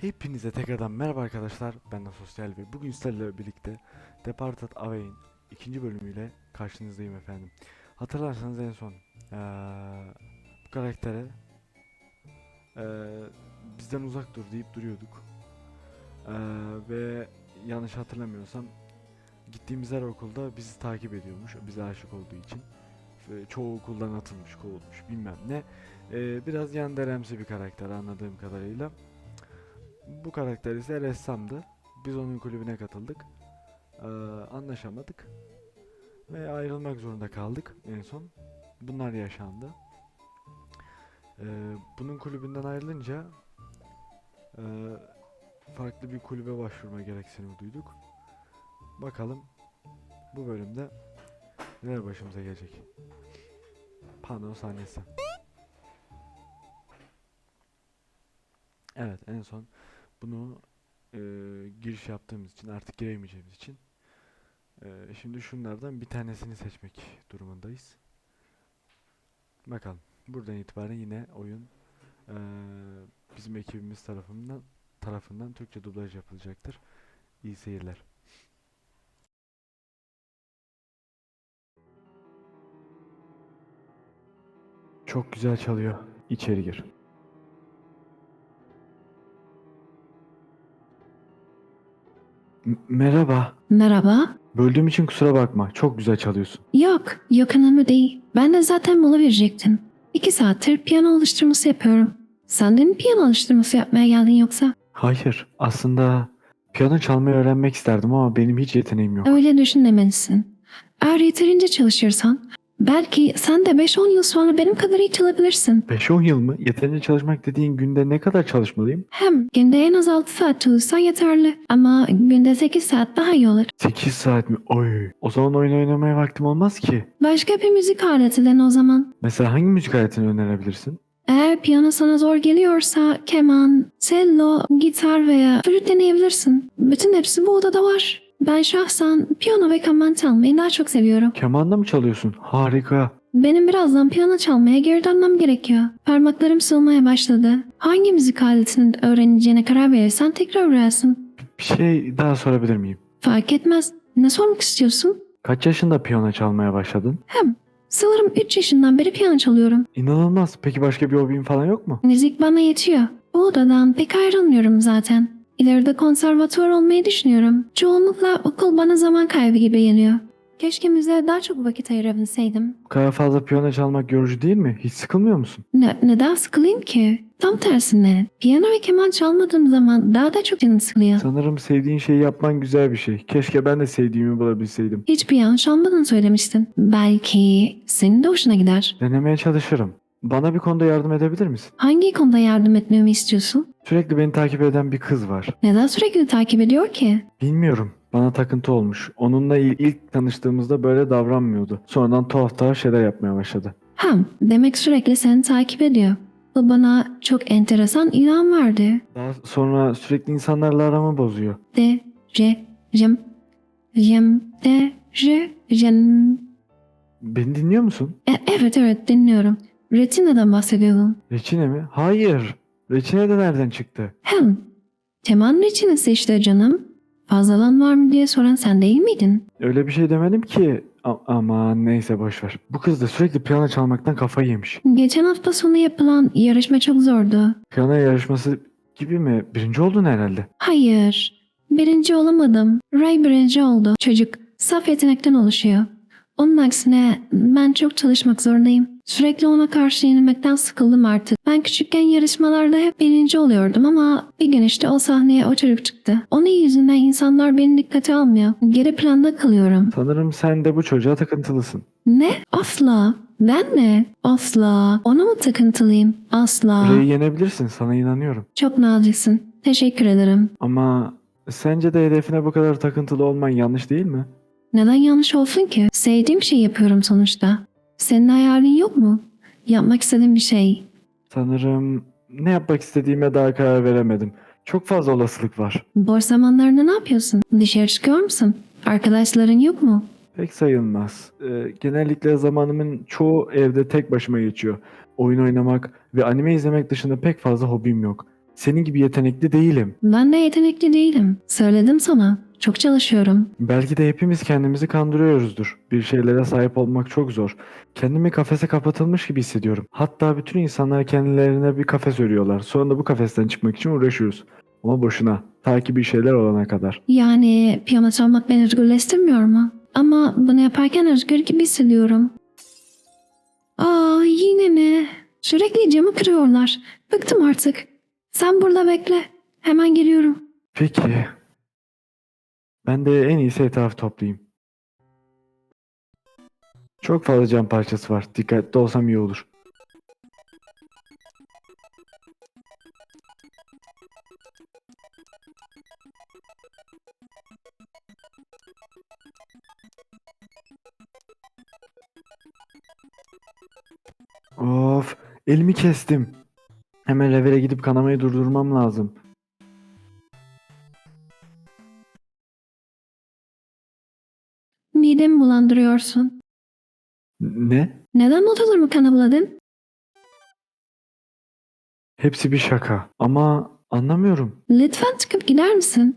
Hepinize tekrardan merhaba arkadaşlar. Ben de Sosyal ve bugün sizlerle birlikte Departed Away'in ikinci bölümüyle karşınızdayım efendim. Hatırlarsanız en son eee, bu karaktere eee, bizden uzak dur deyip duruyorduk. Eee, ve yanlış hatırlamıyorsam gittiğimiz her okulda bizi takip ediyormuş. Bize aşık olduğu için. Ve çoğu okuldan atılmış, kovulmuş bilmem ne. Eee, biraz yanderemsi bir karakter anladığım kadarıyla. Bu karakter ise ressamdı. Biz onun kulübüne katıldık. Ee, anlaşamadık. Ve ayrılmak zorunda kaldık en son. Bunlar yaşandı. Ee, bunun kulübünden ayrılınca e, farklı bir kulübe başvurma gereksinimi duyduk. Bakalım bu bölümde neler başımıza gelecek. Pano sahnesi. Evet en son bunu e, giriş yaptığımız için artık giremeyeceğimiz için e, şimdi şunlardan bir tanesini seçmek durumundayız. Bakalım. Buradan itibaren yine oyun e, bizim ekibimiz tarafından tarafından Türkçe dublaj yapılacaktır. İyi seyirler. Çok güzel çalıyor. İçeri gir. M- merhaba. Merhaba. Böldüğüm için kusura bakma. Çok güzel çalıyorsun. Yok, yok önemli değil. Ben de zaten mola verecektim. İki saattir piyano alıştırması yapıyorum. Sen de mi piyano alıştırması yapmaya geldin yoksa? Hayır. Aslında piyano çalmayı öğrenmek isterdim ama benim hiç yeteneğim yok. Öyle düşünmemelisin. Eğer yeterince çalışırsan, belki sen de 5-10 yıl sonra benim kadar iyi çalabilirsin. 5-10 yıl mı? Yeterince çalışmak dediğin günde ne kadar çalışmalıyım? Hem günde en az 6 saat çalışsan yeterli. Ama günde 8 saat daha iyi olur. 8 saat mi? Oy. O zaman oyun oynamaya vaktim olmaz ki. Başka bir müzik aleti dene o zaman. Mesela hangi müzik aletini önerebilirsin? Eğer piyano sana zor geliyorsa keman, cello, gitar veya flüt deneyebilirsin. Bütün hepsi bu odada var. Ben şahsen piyano ve keman çalmayı daha çok seviyorum. Kemanda mı çalıyorsun? Harika. Benim birazdan piyano çalmaya geri dönmem gerekiyor. Parmaklarım sığmaya başladı. Hangi müzik aletini öğreneceğine karar verirsen tekrar öğrensin. Bir şey daha sorabilir miyim? Fark etmez. Ne sormak istiyorsun? Kaç yaşında piyano çalmaya başladın? Hem sanırım 3 yaşından beri piyano çalıyorum. İnanılmaz. Peki başka bir hobin falan yok mu? Müzik bana yetiyor. Bu odadan pek ayrılmıyorum zaten. İleride konservatuvar olmayı düşünüyorum. Çoğunlukla okul bana zaman kaybı gibi geliyor. Keşke müziğe daha çok vakit ayırabilseydim. Bu kadar fazla piyano çalmak yorucu değil mi? Hiç sıkılmıyor musun? Ne, neden sıkılayım ki? Tam tersine. Piyano ve keman çalmadığım zaman daha da çok canım sıkılıyor. Sanırım sevdiğin şeyi yapman güzel bir şey. Keşke ben de sevdiğimi bulabilseydim. Hiç piyano çalmadığını söylemiştin. Belki senin de hoşuna gider. Denemeye çalışırım. Bana bir konuda yardım edebilir misin? Hangi konuda yardım etmemi istiyorsun? Sürekli beni takip eden bir kız var. Neden sürekli takip ediyor ki? Bilmiyorum. Bana takıntı olmuş. Onunla il- ilk tanıştığımızda böyle davranmıyordu. Sonradan tuhaf tuhaf şeyler yapmaya başladı. Hem demek sürekli seni takip ediyor. Bu bana çok enteresan ilham verdi. Daha sonra sürekli insanlarla aramı bozuyor. De, je, jem, jem, de, je, jem. Beni dinliyor musun? E, evet evet dinliyorum. Retina'dan bahsediyordun. Reçine mi? Hayır. Reçine de nereden çıktı? Hem, teman reçinesi işte canım. Fazlalan var mı diye soran sen değil miydin? Öyle bir şey demedim ki. A- aman neyse boşver. Bu kız da sürekli piyano çalmaktan kafayı yemiş. Geçen hafta sonu yapılan yarışma çok zordu. Piyano yarışması gibi mi? Birinci oldun herhalde. Hayır, birinci olamadım. Ray birinci oldu. Çocuk saf yetenekten oluşuyor. Onun aksine ben çok çalışmak zorundayım. Sürekli ona karşı yenilmekten sıkıldım artık. Ben küçükken yarışmalarda hep birinci oluyordum ama bir gün işte o sahneye o çocuk çıktı. Onun yüzünden insanlar beni dikkate almıyor. Geri planda kalıyorum. Sanırım sen de bu çocuğa takıntılısın. Ne? Asla. Ben mi? Asla. Ona mı takıntılıyım? Asla. Ray'i yenebilirsin sana inanıyorum. Çok naziksin. Teşekkür ederim. Ama sence de hedefine bu kadar takıntılı olman yanlış değil mi? Neden yanlış olsun ki? Sevdiğim şey yapıyorum sonuçta. Senin hayalin yok mu? Yapmak istediğin bir şey. Sanırım ne yapmak istediğime daha karar veremedim. Çok fazla olasılık var. Boş zamanlarında ne yapıyorsun? Dışarı çıkıyor musun? Arkadaşların yok mu? Pek sayılmaz. Ee, genellikle zamanımın çoğu evde tek başıma geçiyor. Oyun oynamak ve anime izlemek dışında pek fazla hobim yok. Senin gibi yetenekli değilim. Ben de yetenekli değilim. Söyledim sana. Çok çalışıyorum. Belki de hepimiz kendimizi kandırıyoruzdur. Bir şeylere sahip olmak çok zor. Kendimi kafese kapatılmış gibi hissediyorum. Hatta bütün insanlar kendilerine bir kafes örüyorlar. Sonra da bu kafesten çıkmak için uğraşıyoruz. Ama boşuna. Ta ki bir şeyler olana kadar. Yani piyano çalmak beni özgürleştirmiyor mu? Ama bunu yaparken özgür gibi hissediyorum. Aa yine mi? Sürekli camı kırıyorlar. Bıktım artık. Sen burada bekle. Hemen geliyorum. Peki. Ben de en iyisi etrafı toplayayım. Çok fazla cam parçası var. Dikkatli olsam iyi olur. Of, elimi kestim. Hemen revire gidip kanamayı durdurmam lazım. Midemi bulandırıyorsun. Ne? Neden notalarımı kanabladın? Hepsi bir şaka. Ama anlamıyorum. Lütfen çıkıp gider misin?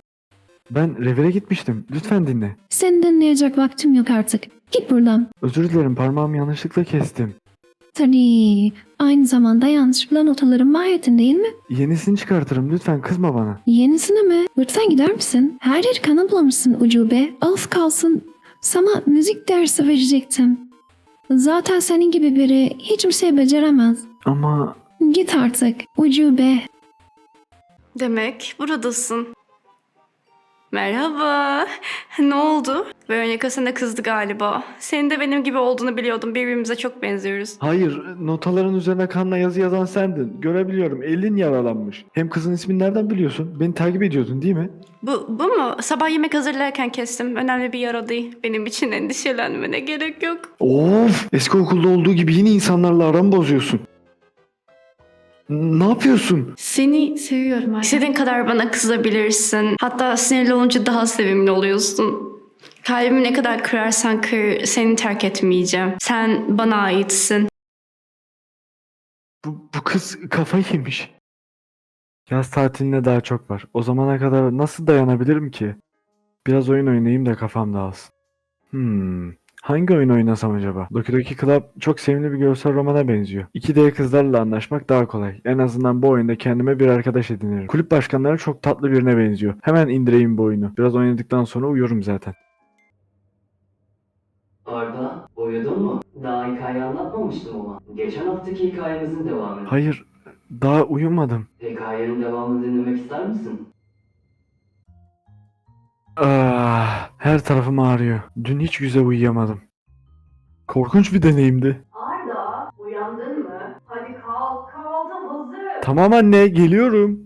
Ben revire gitmiştim. Lütfen dinle. Seni dinleyecek vaktim yok artık. Git buradan. Özür dilerim parmağımı yanlışlıkla kestim. Tabii. Aynı zamanda yanlışlıkla notalarım mahiyettin değil mi? Yenisini çıkartırım lütfen kızma bana. Yenisini mi? Lütfen gider misin? Her yeri kanıplamışsın ucube. Az kalsın. Sana müzik dersi verecektim. Zaten senin gibi biri hiçbir şey beceremez. Ama Git artık. Ucube. Demek buradasın. Merhaba. Ne oldu? Veronica sana kızdı galiba. Senin de benim gibi olduğunu biliyordum. Birbirimize çok benziyoruz. hayır notaların üzerine kanla yazı yazan sendin. Görebiliyorum elin yaralanmış. Hem kızın ismini nereden biliyorsun? Beni takip ediyordun değil mi? Bu, bu mu? Sabah yemek hazırlarken kestim. Önemli bir yara değil. Benim için endişelenmene gerek yok. Of eski okulda olduğu gibi yine insanlarla aramı bozuyorsun. Ne yapıyorsun? Seni seviyorum. İstediğin kadar bana kızabilirsin. Hatta sinirli olunca daha sevimli oluyorsun. Kalbimi ne kadar kırarsan kır, seni terk etmeyeceğim. Sen bana aitsin. Bu, bu kız kafayı yemiş. Yaz tatiline daha çok var. O zamana kadar nasıl dayanabilirim ki? Biraz oyun oynayayım da kafam dağılsın. Hmm. Hangi oyun oynasam acaba? Doki Doki Club çok sevimli bir görsel romana benziyor. 2D kızlarla anlaşmak daha kolay. En azından bu oyunda kendime bir arkadaş edinirim. Kulüp başkanları çok tatlı birine benziyor. Hemen indireyim bu oyunu. Biraz oynadıktan sonra uyuyorum zaten. Arda, uyudun mu? Daha hikaye anlatmamıştım ama. Geçen haftaki hikayemizin devamı. Hayır, daha uyumadım. Hikayenin devamını dinlemek ister misin? Ah, her tarafım ağrıyor. Dün hiç güzel uyuyamadım. Korkunç bir deneyimdi. Arda, uyandın mı? Hadi kalk, kahvaltı hazır. Tamam anne, geliyorum.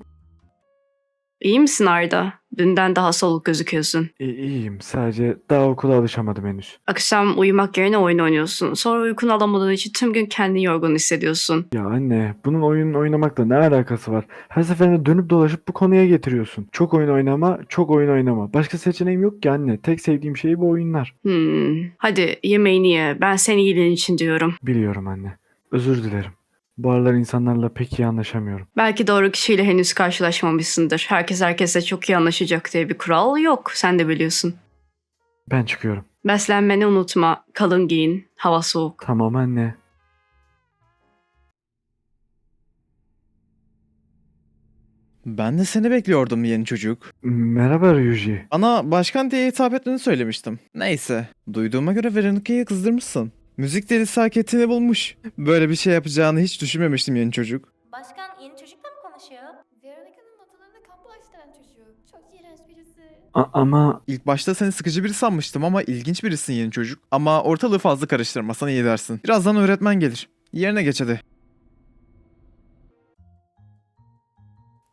İyi misin Arda? Dünden daha soluk gözüküyorsun. İ- iyiyim. Sadece daha okula alışamadım henüz. Akşam uyumak yerine oyun oynuyorsun. Sonra uykunu alamadığın için tüm gün kendini yorgun hissediyorsun. Ya anne, bunun oyun oynamakla ne alakası var? Her seferinde dönüp dolaşıp bu konuya getiriyorsun. Çok oyun oynama, çok oyun oynama. Başka seçeneğim yok ki anne. Tek sevdiğim şey bu oyunlar. Hmm. Hadi yemeğini ye. Ben senin iyiliğin için diyorum. Biliyorum anne. Özür dilerim. Bu aralar insanlarla pek iyi anlaşamıyorum. Belki doğru kişiyle henüz karşılaşmamışsındır. Herkes herkese çok iyi anlaşacak diye bir kural yok. Sen de biliyorsun. Ben çıkıyorum. Beslenmeni unutma. Kalın giyin. Hava soğuk. Tamam anne. Ben de seni bekliyordum yeni çocuk. Merhaba Ryuji. Bana başkan diye hitap etmeni söylemiştim. Neyse, duyduğuma göre Veronica'yı kızdırmışsın. Müzik delisi hak ettiğini bulmuş. Böyle bir şey yapacağını hiç düşünmemiştim yeni çocuk. Başkan yeni çocukla mı konuşuyor? Veronica'nın notalarını kan bulaştıran çocuk. Çok iğrenç birisi. A- ama İlk başta seni sıkıcı biri sanmıştım ama ilginç birisin yeni çocuk. Ama ortalığı fazla karıştırmasan iyi dersin. Birazdan öğretmen gelir. Yerine geç hadi.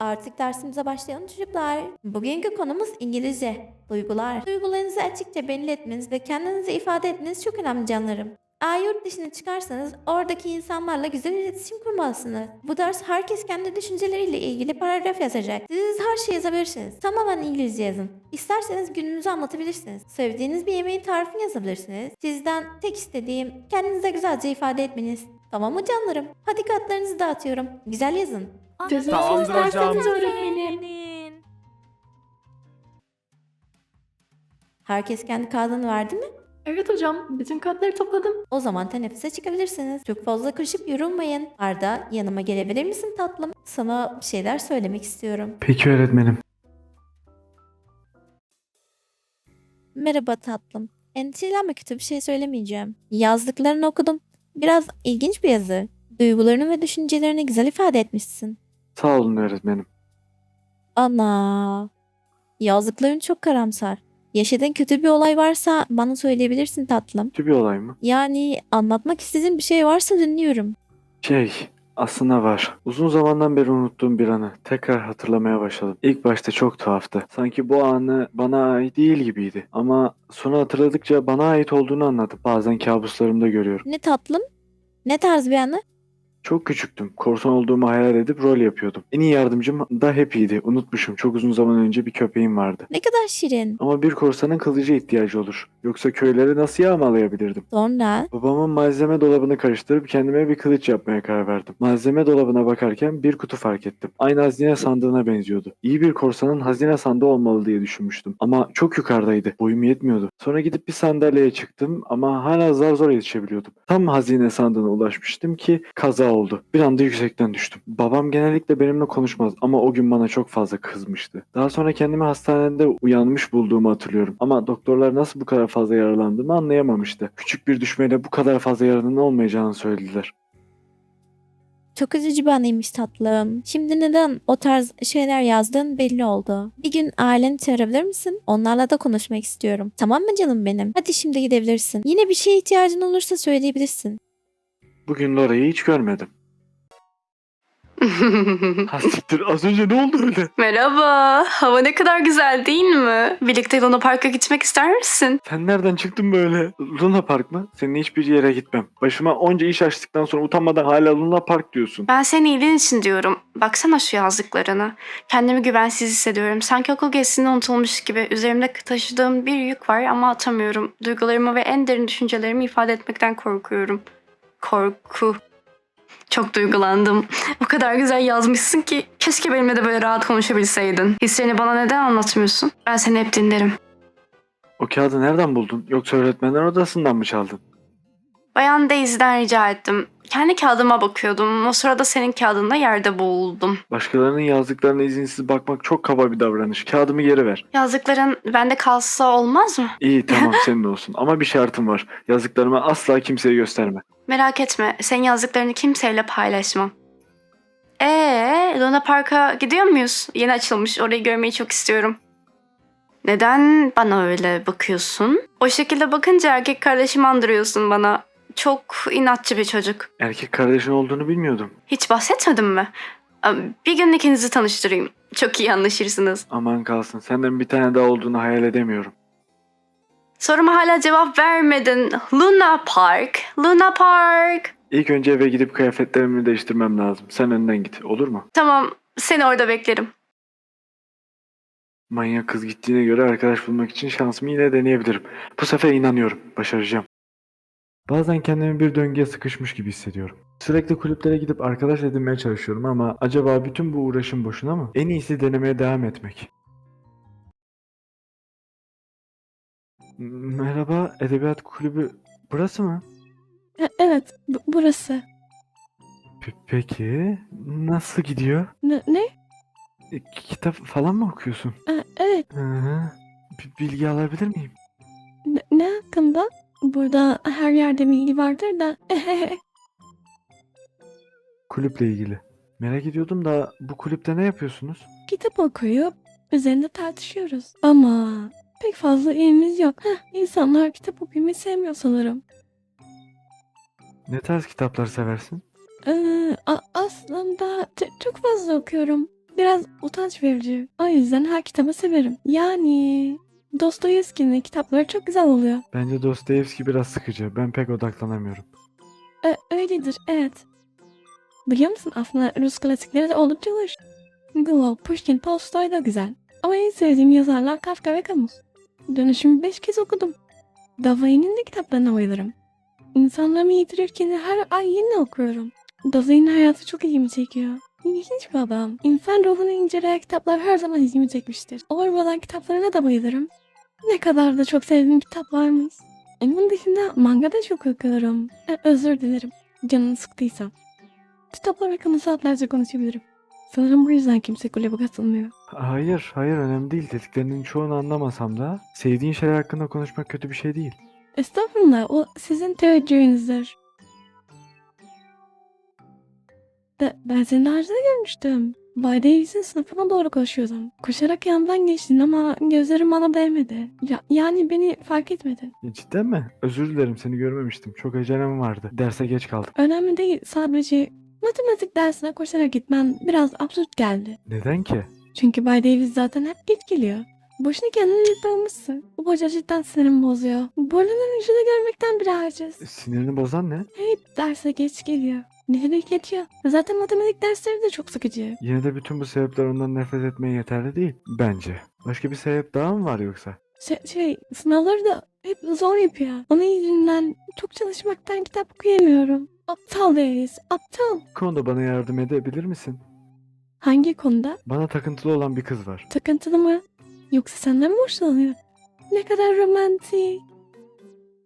Artık dersimize başlayalım çocuklar. Bugünkü konumuz İngilizce. Duygular. Duygularınızı açıkça belli etmeniz ve kendinizi ifade etmeniz çok önemli canlarım. Eğer yurt dışına çıkarsanız oradaki insanlarla güzel iletişim kurmalısınız. Bu ders herkes kendi düşünceleriyle ilgili paragraf yazacak. Siz her şey yazabilirsiniz. Tamamen İngilizce yazın. İsterseniz gününüzü anlatabilirsiniz. Sevdiğiniz bir yemeğin tarifini yazabilirsiniz. Sizden tek istediğim kendinize güzelce ifade etmeniz. Tamam mı canlarım? Hadi kartlarınızı dağıtıyorum. Güzel yazın. Tamamdır hocam. öğretmenim. Herkes kendi kağıdını verdi mi? Evet hocam. Bütün kartları topladım. O zaman teneffüse çıkabilirsiniz. Çok fazla koşup yorulmayın. Arda yanıma gelebilir misin tatlım? Sana bir şeyler söylemek istiyorum. Peki öğretmenim. Merhaba tatlım. Endişelenme kötü bir şey söylemeyeceğim. Yazdıklarını okudum. Biraz ilginç bir yazı. Duygularını ve düşüncelerini güzel ifade etmişsin. Sağ olun öğretmenim. Ana. Yazdıkların çok karamsar. Yaşadığın kötü bir olay varsa bana söyleyebilirsin tatlım. Kötü bir olay mı? Yani anlatmak istediğin bir şey varsa dinliyorum. Şey, aslında var. Uzun zamandan beri unuttuğum bir anı tekrar hatırlamaya başladım. İlk başta çok tuhaftı. Sanki bu anı bana ait değil gibiydi. Ama sonra hatırladıkça bana ait olduğunu anladım. Bazen kabuslarımda görüyorum. Ne tatlım? Ne tarz bir anı? Çok küçüktüm. Korsan olduğumu hayal edip rol yapıyordum. En iyi yardımcım da Happy'ydi. Unutmuşum. Çok uzun zaman önce bir köpeğim vardı. Ne kadar şirin. Ama bir korsanın kılıcı ihtiyacı olur. Yoksa köyleri nasıl yağmalayabilirdim? Sonra Babamın malzeme dolabını karıştırıp kendime bir kılıç yapmaya karar verdim. Malzeme dolabına bakarken bir kutu fark ettim. Aynı hazine sandığına benziyordu. İyi bir korsanın hazine sandığı olmalı diye düşünmüştüm. Ama çok yukarıdaydı. Boyum yetmiyordu. Sonra gidip bir sandalyeye çıktım ama hala zar zor yetişebiliyordum. Tam hazine sandığına ulaşmıştım ki kaza oldu. Bir anda yüksekten düştüm. Babam genellikle benimle konuşmaz ama o gün bana çok fazla kızmıştı. Daha sonra kendimi hastanede uyanmış bulduğumu hatırlıyorum. Ama doktorlar nasıl bu kadar fazla yaralandığımı anlayamamıştı. Küçük bir düşmeyle bu kadar fazla yaranın olmayacağını söylediler. çok üzücü bir anıymış tatlım. Şimdi neden o tarz şeyler yazdığın belli oldu. Bir gün aileni çağırabilir misin? Onlarla da konuşmak istiyorum. Tamam mı canım benim? Hadi şimdi gidebilirsin. Yine bir şeye ihtiyacın olursa söyleyebilirsin. Bugün Lora'yı hiç görmedim. Hastiktir az önce ne oldu öyle? Merhaba. Hava ne kadar güzel değil mi? Birlikte Luna Park'a gitmek ister misin? Sen nereden çıktın böyle? Luna Park mı? Seninle hiçbir yere gitmem. Başıma onca iş açtıktan sonra utanmadan hala Luna Park diyorsun. Ben senin iyiliğin için diyorum. Baksana şu yazdıklarına. Kendimi güvensiz hissediyorum. Sanki okul gezisinde unutulmuş gibi. Üzerimde taşıdığım bir yük var ama atamıyorum. Duygularımı ve en derin düşüncelerimi ifade etmekten korkuyorum. Korku. Çok duygulandım. O kadar güzel yazmışsın ki keşke benimle de böyle rahat konuşabilseydin. Hislerini bana neden anlatmıyorsun? Ben seni hep dinlerim. O kağıdı nereden buldun? Yoksa öğretmenler odasından mı çaldın? Bayan Daisy'den rica ettim. Kendi kağıdıma bakıyordum. O sırada senin kağıdında yerde buldum. Başkalarının yazdıklarına izinsiz bakmak çok kaba bir davranış. Kağıdımı geri ver. Yazdıkların bende kalsa olmaz mı? İyi tamam senin olsun ama bir şartım var. Yazdıklarımı asla kimseye gösterme. Merak etme. Senin yazdıklarını kimseyle paylaşmam. Ee, Luna Park'a gidiyor muyuz? Yeni açılmış. Orayı görmeyi çok istiyorum. Neden bana öyle bakıyorsun? O şekilde bakınca erkek kardeşimi andırıyorsun bana. Çok inatçı bir çocuk. Erkek kardeşin olduğunu bilmiyordum. Hiç bahsetmedim mi? Bir gün ikinizi tanıştırayım. Çok iyi anlaşırsınız. Aman kalsın senden bir tane daha olduğunu hayal edemiyorum. Soruma hala cevap vermedin. Luna Park, Luna Park. İlk önce eve gidip kıyafetlerimi değiştirmem lazım. Sen önden git olur mu? Tamam, seni orada beklerim. Manyak kız gittiğine göre arkadaş bulmak için şansımı yine deneyebilirim. Bu sefer inanıyorum. Başaracağım. Bazen kendimi bir döngüye sıkışmış gibi hissediyorum. Sürekli kulüplere gidip arkadaş edinmeye çalışıyorum ama acaba bütün bu uğraşım boşuna mı? En iyisi denemeye devam etmek. Merhaba, Edebiyat Kulübü burası mı? E- Evet, bu- burası. Pe- peki, nasıl gidiyor? Ne? ne? E, kitap falan mı okuyorsun? E, evet, Hı hı. B- bilgi alabilir miyim? ne, ne hakkında? Burada her yerde bilgi vardır da. Kulüple ilgili. Merak ediyordum da bu kulüpte ne yapıyorsunuz? Kitap okuyup üzerinde tartışıyoruz. Ama pek fazla ilgimiz yok. Heh, insanlar kitap okumayı sevmiyor sanırım. Ne tarz kitaplar seversin? Ee, aslında çok fazla okuyorum. Biraz utanç verici. O yüzden her kitabı severim. Yani Dostoyevski'nin kitapları çok güzel oluyor. Bence Dostoyevski biraz sıkıcı. Ben pek odaklanamıyorum. E, öyledir, evet. Biliyor musun aslında Rus klasikleri de oldukça hoş. Gogol, Pushkin, Tolstoy da güzel. Ama en sevdiğim yazarlar Kafka ve Camus. Dönüşümü beş kez okudum. Davay'ın de kitaplarına bayılırım. İnsanlarımı yitirirken her ay yeni okuyorum. Davay'ın hayatı çok ilgimi çekiyor. İlginç bir adam. İnsan ruhunu inceleyen kitaplar her zaman ilgimi çekmiştir. Orwell'ın kitaplarına da bayılırım. Ne kadar da çok sevdiğim kitap varmış. Onun dışında manga da çok okuyorum. E, özür dilerim. Canını sıktıysam. Kitaplar hakkında saatlerce konuşabilirim. Sanırım bu yüzden kimse kulübe katılmıyor. Hayır, hayır önemli değil. Dediklerinin çoğunu anlamasam da sevdiğin şeyler hakkında konuşmak kötü bir şey değil. Estağfurullah o sizin teveccühünüzdür. De, ben seni daha önce de görmüştüm. Bay Davis'in sınıfına doğru koşuyordum. Koşarak yanımdan geçtin ama gözlerim bana değmedi. Ya, yani beni fark etmedin. E, Cidden mi? Özür dilerim seni görmemiştim. Çok acelem vardı. Derse geç kaldım. Önemli değil sadece matematik dersine koşarak gitmen biraz absürt geldi. Neden ki? Çünkü Bay Davis zaten hep geç geliyor. Boşuna kendini yıpramışsın. Bu hoca cidden sinirimi bozuyor. Burnunun yüzünü görmekten bile aciz. E, Sinirini bozan ne? Hep derse geç geliyor. Nehri geçiyor. Zaten matematik dersleri de çok sıkıcı. Yine de bütün bu sebepler ondan nefret etmeye yeterli değil. Bence. Başka bir sebep daha mı var yoksa? Şey, şey sınavları da hep zor yapıyor. Onun yüzünden çok çalışmaktan kitap okuyamıyorum. Aptal Davis, aptal. Bu konuda bana yardım edebilir misin? Hangi konuda? Bana takıntılı olan bir kız var. Takıntılı mı? Yoksa senden mi hoşlanıyor? Ne kadar romantik.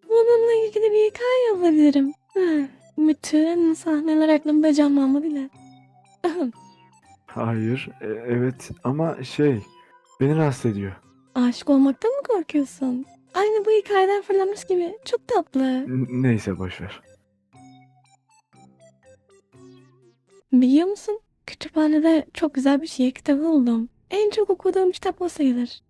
Bununla ilgili bir hikaye olabilirim. Ha, bütün sahneler aklımda canlanmadı bile. Hayır, e, evet ama şey, beni rahatsız ediyor. Aşık olmaktan mı korkuyorsun? Aynı bu hikayeden fırlamış gibi. Çok tatlı. N- neyse boşver. Biliyor musun? Kütüphanede çok güzel bir şiir kitabı buldum. En çok okuduğum kitap o sayılır.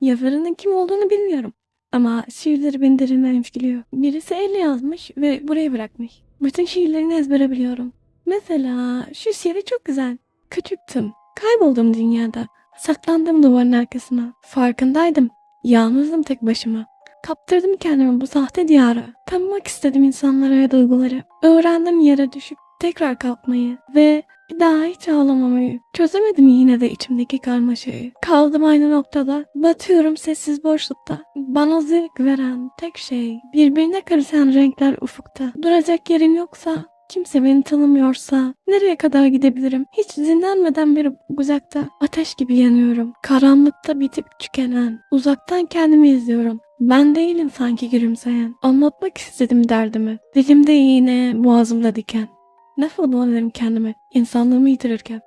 Yazarının kim olduğunu bilmiyorum. Ama şiirleri beni derinden etkiliyor. Birisi elle yazmış ve buraya bırakmış. Bütün şiirlerini ezbere biliyorum. Mesela şu şiiri çok güzel. Küçüktüm. Kayboldum dünyada. Saklandım duvarın arkasına. Farkındaydım. Yalnızdım tek başıma. Kaptırdım kendimi bu sahte diyara. Tanımak istedim insanlara ve duyguları. Öğrendim yere düşüp tekrar kalkmayı ve bir daha hiç ağlamamayı. Çözemedim yine de içimdeki karmaşayı. Kaldım aynı noktada. Batıyorum sessiz boşlukta. Bana zevk veren tek şey birbirine karışan renkler ufukta. Duracak yerim yoksa Kimse beni tanımıyorsa nereye kadar gidebilirim? Hiç dinlenmeden bir uzakta ateş gibi yanıyorum. Karanlıkta bitip tükenen. Uzaktan kendimi izliyorum. Ben değilim sanki gülümseyen. Anlatmak istedim derdimi. Dilimde iğne, boğazımda diken. Nasıl bulabilirim kendimi insanlığımı yitirirken?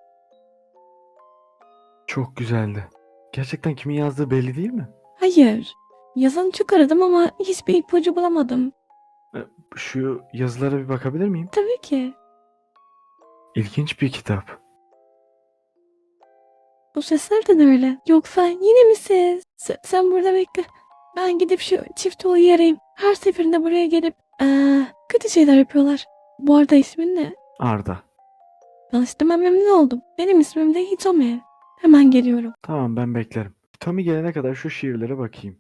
Çok güzeldi. Gerçekten kimin yazdığı belli değil mi? Hayır. Yazanı çok aradım ama hiçbir ipucu bulamadım. Şu yazılara bir bakabilir miyim? Tabii ki. İlginç bir kitap. Bu sesler de ne öyle? Yoksa yine mi siz? Se- sen burada bekle. Ben gidip şu çift olayı arayayım. Her seferinde buraya gelip eee, kötü şeyler yapıyorlar. Bu arada ismin ne? Arda. Tanıştığıma memnun oldum. Benim ismim de Hitome. Hemen geliyorum. Tamam ben beklerim. Tommy gelene kadar şu şiirlere bakayım.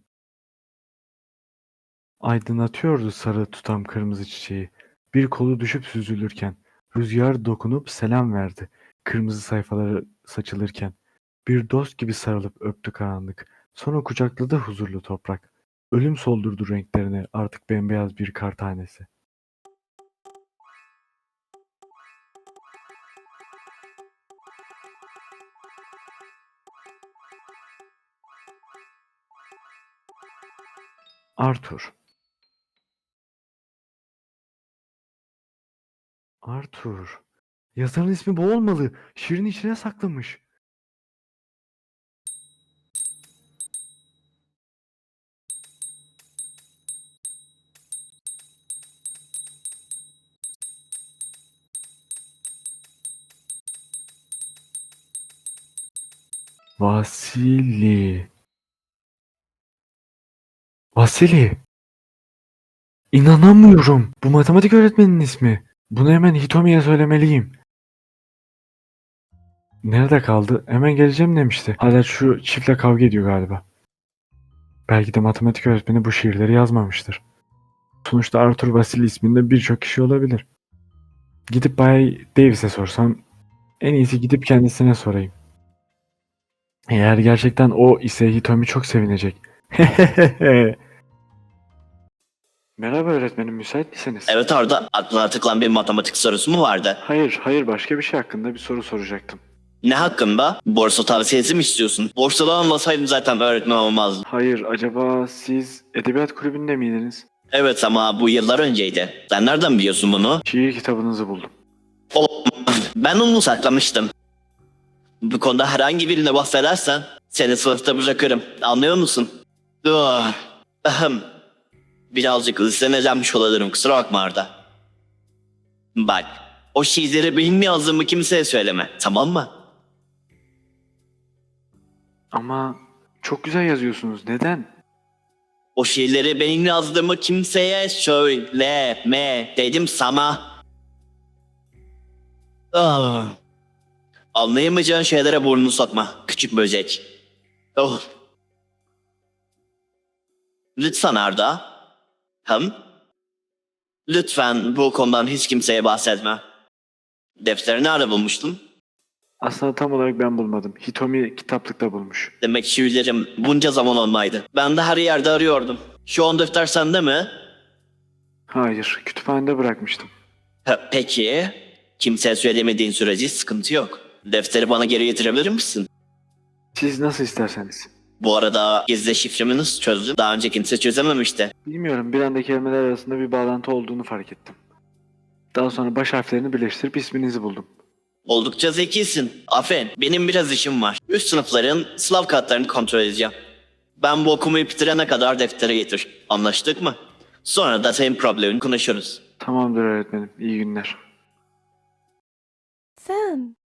Aydınlatıyordu sarı tutam kırmızı çiçeği. Bir kolu düşüp süzülürken. Rüzgar dokunup selam verdi. Kırmızı sayfaları saçılırken. Bir dost gibi sarılıp öptü karanlık. Sonra kucakladı huzurlu toprak. Ölüm soldurdu renklerini artık bembeyaz bir kar tanesi. Arthur. Arthur. Yazarın ismi bu olmalı. Şiirin içine saklamış. Vasili. Vasili. İnanamıyorum. Bu matematik öğretmeninin ismi. Bunu hemen Hitomi'ye söylemeliyim. Nerede kaldı? Hemen geleceğim demişti. Hala şu çiftle kavga ediyor galiba. Belki de matematik öğretmeni bu şiirleri yazmamıştır. Sonuçta Arthur Vasili isminde birçok kişi olabilir. Gidip Bay Davis'e sorsam en iyisi gidip kendisine sorayım. Eğer gerçekten o ise Hitomi çok sevinecek. Merhaba öğretmenim, müsait misiniz? Evet Arda, aklına tıklan bir matematik sorusu mu vardı? Hayır, hayır başka bir şey hakkında bir soru soracaktım. Ne hakkında? Borsa tavsiyesi mi istiyorsun? Borsada olmasaydım zaten öğretmen olmazdım. Hayır, acaba siz edebiyat kulübünde miydiniz? Evet ama bu yıllar önceydi. Sen nereden biliyorsun bunu? Şiir kitabınızı buldum. Ben onu saklamıştım. Bu konuda herhangi birine bahsedersen seni sınıfta bırakırım. Anlıyor musun? Ah, ahem. Birazcık ıslanacakmış olabilirim kusura bakma Arda. Bak o şiirleri benim yazdığımı kimseye söyleme tamam mı? Ama çok güzel yazıyorsunuz. Neden? O şiirleri benim yazdığımı kimseye söyleme dedim sana. Ah. Anlayamayacağın şeylere burnunu sokma küçük böcek. Oh. Lütfen Arda. Hem? Lütfen bu konudan hiç kimseye bahsetme. Defteri nerede bulmuştun? Aslında tam olarak ben bulmadım. Hitomi kitaplıkta bulmuş. Demek şiirlerim bunca zaman olmaydı. Ben de her yerde arıyordum. Şu an defter sende mi? Hayır, kütüphanede bırakmıştım. Ha, Peki. Kimseye söylemediğin sürece sıkıntı yok. Defteri bana geri getirebilir misin? Siz nasıl isterseniz. Bu arada gizli şifremi nasıl çözdün? Daha önce kimse çözememişti. Bilmiyorum, bir anda kelimeler arasında bir bağlantı olduğunu fark ettim. Daha sonra baş harflerini birleştirip isminizi buldum. Oldukça zekisin. Aferin. Benim biraz işim var. Üst sınıfların sınav kağıtlarını kontrol edeceğim. Ben bu okumayı bitirene kadar deftere getir. Anlaştık mı? Sonra da senin problemini konuşuruz. Tamamdır öğretmenim, iyi günler. Sen.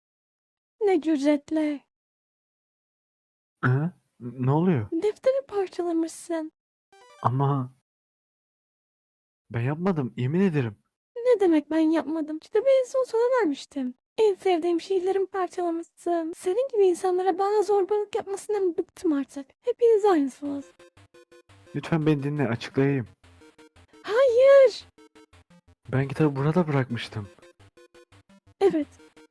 Ne cüretle. Hı? Ne oluyor? Defteri parçalamışsın. Ama... Ben yapmadım, yemin ederim. Ne demek ben yapmadım? Kitabı en son sana vermiştim. En sevdiğim şiirlerimi parçalamışsın. Senin gibi insanlara bana zorbalık yapmasından bıktım artık. Hepiniz aynısınız. Lütfen beni dinle, açıklayayım. Hayır. Ben kitabı burada bırakmıştım. Evet.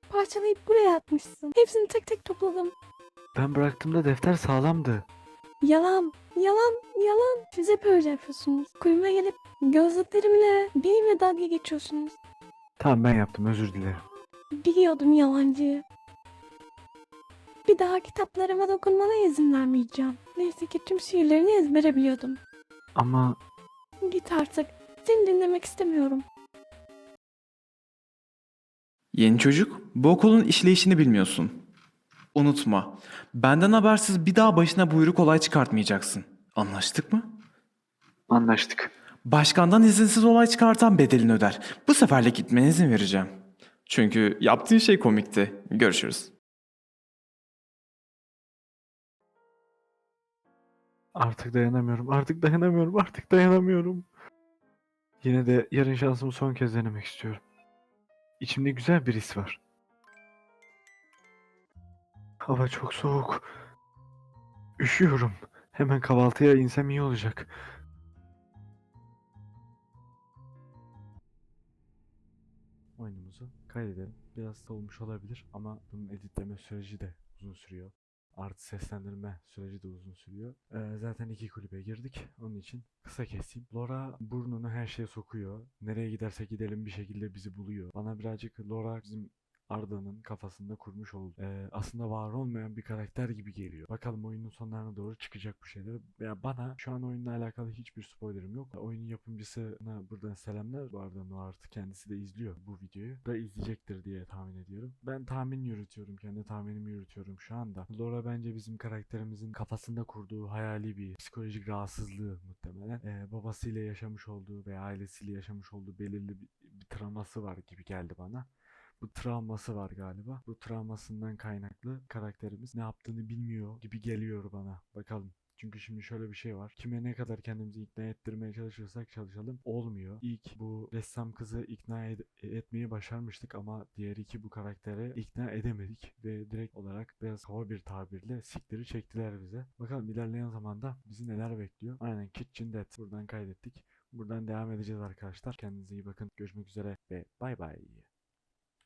Parçalayıp buraya atmışsın. Hepsini tek tek topladım. Ben bıraktığımda defter sağlamdı. Yalan, yalan, yalan. Siz hep öyle yapıyorsunuz. Kulübe gelip gözlüklerimle benimle dalga geçiyorsunuz. Tamam ben yaptım, özür dilerim. Biliyordum yalancıyı. Bir daha kitaplarıma dokunmana izin vermeyeceğim. Neyse ki tüm şiirlerini ezbere biliyordum. Ama Git artık. Seni dinlemek istemiyorum. Yeni çocuk, bu okulun işleyişini bilmiyorsun. Unutma, benden habersiz bir daha başına buyruk olay çıkartmayacaksın. Anlaştık mı? anlaştık. Başkandan izinsiz olay çıkartan bedelini öder. Bu seferlik gitmene izin vereceğim. Çünkü yaptığın şey komikti. Görüşürüz. Artık dayanamıyorum, artık dayanamıyorum, artık dayanamıyorum. Yine de yarın şansımı son kez denemek istiyorum. İçimde güzel bir his var. Hava çok soğuk. Üşüyorum. Hemen kahvaltıya insem iyi olacak. Oyunumuzu kaydedelim. Biraz soğumuş olabilir ama bunun editleme süreci de uzun sürüyor. Artı seslendirme süreci de uzun sürüyor. Ee, zaten iki kulübe girdik. Onun için kısa keseyim. Laura burnunu her şeye sokuyor. Nereye gidersek gidelim bir şekilde bizi buluyor. Bana birazcık Laura bizim Arda'nın kafasında kurmuş oldu. Ee, aslında var olmayan bir karakter gibi geliyor. Bakalım oyunun sonlarına doğru çıkacak bu şeyler. Ya bana şu an oyunla alakalı hiçbir spoilerim yok. Oyunun yapımcısına buradan selamlar. Bu arada Noir kendisi de izliyor bu videoyu. Da izleyecektir diye tahmin ediyorum. Ben tahmin yürütüyorum. Kendi tahminimi yürütüyorum şu anda. Laura bence bizim karakterimizin kafasında kurduğu hayali bir psikolojik rahatsızlığı muhtemelen. Ee, babasıyla yaşamış olduğu veya ailesiyle yaşamış olduğu belirli bir, bir travması var gibi geldi bana bu travması var galiba. Bu travmasından kaynaklı karakterimiz ne yaptığını bilmiyor gibi geliyor bana. Bakalım. Çünkü şimdi şöyle bir şey var. Kime ne kadar kendimizi ikna ettirmeye çalışırsak çalışalım olmuyor. İlk bu ressam kızı ikna ed- etmeyi başarmıştık ama diğer iki bu karaktere ikna edemedik ve direkt olarak biraz hava bir tabirle sikleri çektiler bize. Bakalım ilerleyen zamanda bizi neler bekliyor. Aynen Kitchen Death buradan kaydettik. Buradan devam edeceğiz arkadaşlar. Kendinize iyi bakın. Görüşmek üzere ve bay bay.